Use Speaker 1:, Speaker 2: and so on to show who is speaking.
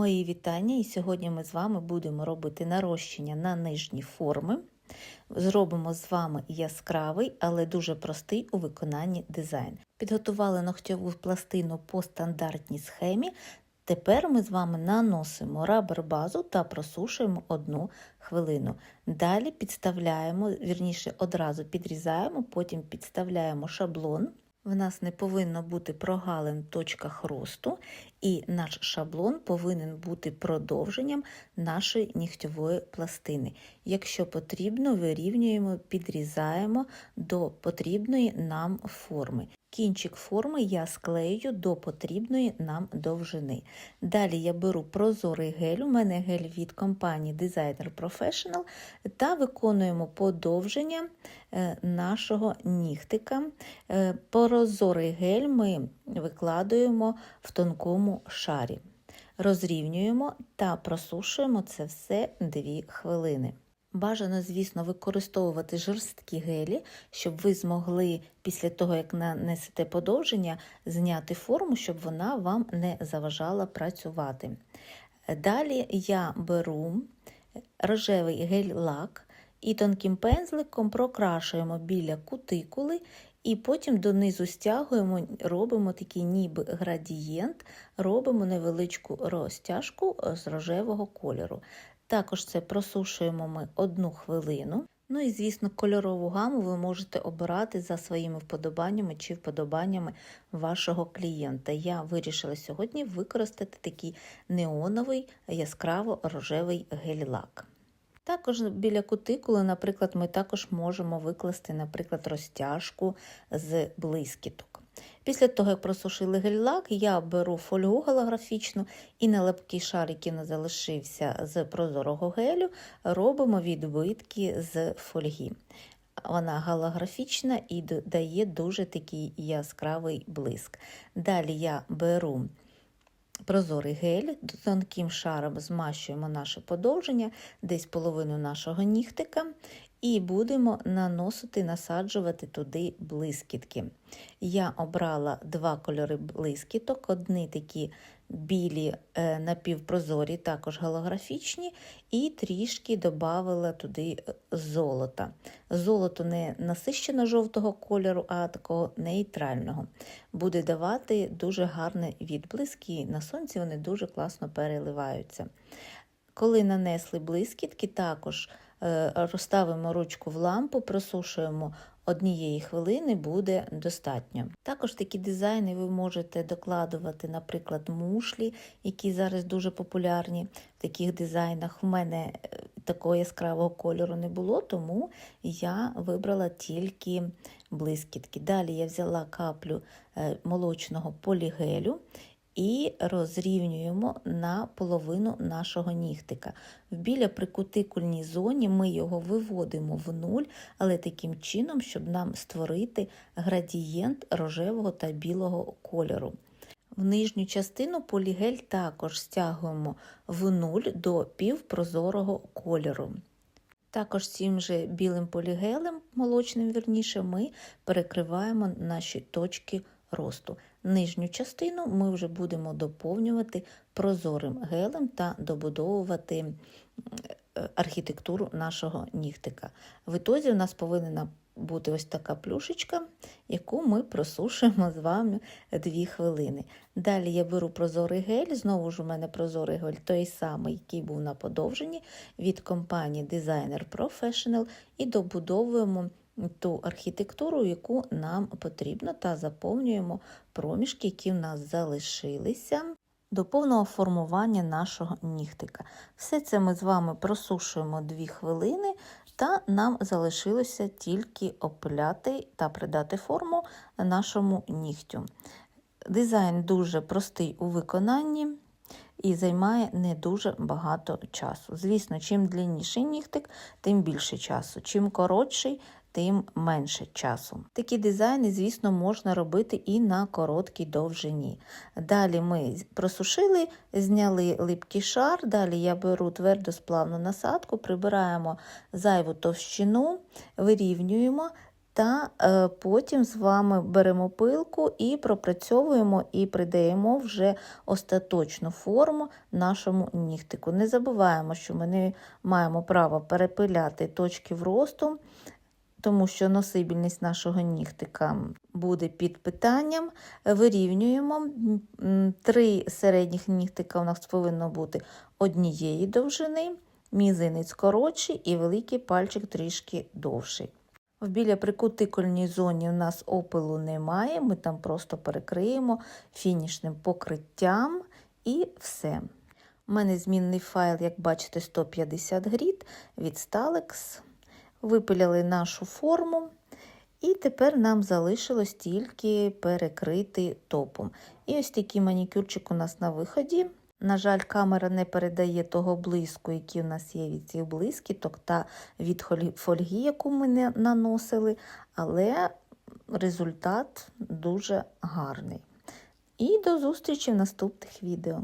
Speaker 1: Мої вітання, і сьогодні ми з вами будемо робити нарощення на нижні форми. Зробимо з вами яскравий, але дуже простий у виконанні дизайн. Підготували ногтьову пластину по стандартній схемі. Тепер ми з вами наносимо рабер базу та просушуємо одну хвилину. Далі підставляємо, вірніше одразу підрізаємо, потім підставляємо шаблон. В нас не повинно бути прогалин в точках росту, і наш шаблон повинен бути продовженням нашої нігтьової пластини. Якщо потрібно, вирівнюємо, підрізаємо до потрібної нам форми. Кінчик форми я склею до потрібної нам довжини. Dалі я беру прозорий гель, у мене гель від компанії Designer Professional, та виконуємо подовження нашого нігтика. Прозорий гель ми викладуємо в тонкому шарі. Розрівнюємо та просушуємо це все 2 хвилини. Бажано, звісно, використовувати жорсткі гелі, щоб ви змогли після того, як нанесете подовження, зняти форму, щоб вона вам не заважала працювати. Далі я беру рожевий гель-лак і тонким пензликом прокрашуємо біля кутикули, і потім донизу стягуємо, робимо такий ніби градієнт, робимо невеличку розтяжку з рожевого кольору. Також це просушуємо ми одну хвилину. Ну і, звісно, кольорову гаму ви можете обирати за своїми вподобаннями чи вподобаннями вашого клієнта. Я вирішила сьогодні використати такий неоновий яскраво-рожевий гель-лак. Також біля кутикули, наприклад, ми також можемо викласти, наприклад, розтяжку з блискіток. Після того, як просушили гель-лак, я беру фольгу голографічну і на липкий шар, який не залишився з прозорого гелю, робимо відбитки з фольги. Вона голографічна і дає дуже такий яскравий блиск. Далі я беру прозорий гель, тонким шаром змащуємо наше подовження, десь половину нашого нігтика, і будемо наносити, насаджувати туди блискітки. Я обрала два кольори блискіток, одні такі білі напівпрозорі, також голографічні, і трішки додавала туди золота. Золото не насищено жовтого кольору, а такого нейтрального. Буде давати дуже гарний відблиск, і на сонці вони дуже класно переливаються. Коли нанесли блискітки, також розставимо ручку в лампу, просушуємо однієї хвилини, буде достатньо. Також такі дизайни ви можете докладувати, наприклад, мушлі, які зараз дуже популярні в таких дизайнах. У мене такого яскравого кольору не було, тому я вибрала тільки блискітки. Далі я взяла каплю молочного полігелю і розрівнюємо на половину нашого нігтика. В біля прикутикульній зоні ми його виводимо в нуль, але таким чином, щоб нам створити градієнт рожевого та білого кольору. В нижню частину полігель також стягуємо в нуль до півпрозорого кольору. Також цим же білим полігелем, молочним вірніше, ми перекриваємо наші точки росту. Нижню частину ми вже будемо доповнювати прозорим гелем та добудовувати архітектуру нашого нігтика. В ітозі у нас повинна бути ось така плюшечка, яку ми просушуємо з вами 2 хвилини. Далі я беру прозорий гель, знову ж у мене прозорий гель, той самий, який був на подовженні від компанії Designer Professional, і добудовуємо ту архітектуру, яку нам потрібно, та заповнюємо проміжки, які в нас залишилися. До повного формування нашого нігтика. Все це ми з вами просушуємо 2 хвилини, та нам залишилося тільки опиляти та придати форму нашому нігтю. Дизайн дуже простий у виконанні і займає не дуже багато часу. Звісно, чим длинніший нігтик, тим більше часу. Чим коротший, тим менше часу. Такі дизайни, звісно, можна робити і на короткій довжині. Далі ми просушили, зняли липкий шар, далі я беру твердосплавну насадку, прибираємо зайву товщину, вирівнюємо Та е, потім з вами беремо пилку і пропрацьовуємо і придаємо вже остаточну форму нашому нігтику. Не забуваємо, що ми не маємо права перепиляти точки вросту, тому що носибільність нашого нігтика буде під питанням. Вирівнюємо. Три середніх нігтика у нас повинно бути однієї довжини, мізинець коротший і великий пальчик трішки довший. В біля прикутикульній зоні у нас опилу немає, ми там просто перекриємо фінішним покриттям і все. У мене змінний файл, як бачите, 150 грід від Stalex. Випиляли нашу форму, і тепер нам залишилось тільки перекрити топом. І ось такий манікюрчик у нас на виході. На жаль, камера не передає того блиску, який у нас є від цих блискіток та від фольги, яку ми не наносили, але результат дуже гарний. І до зустрічі в наступних відео.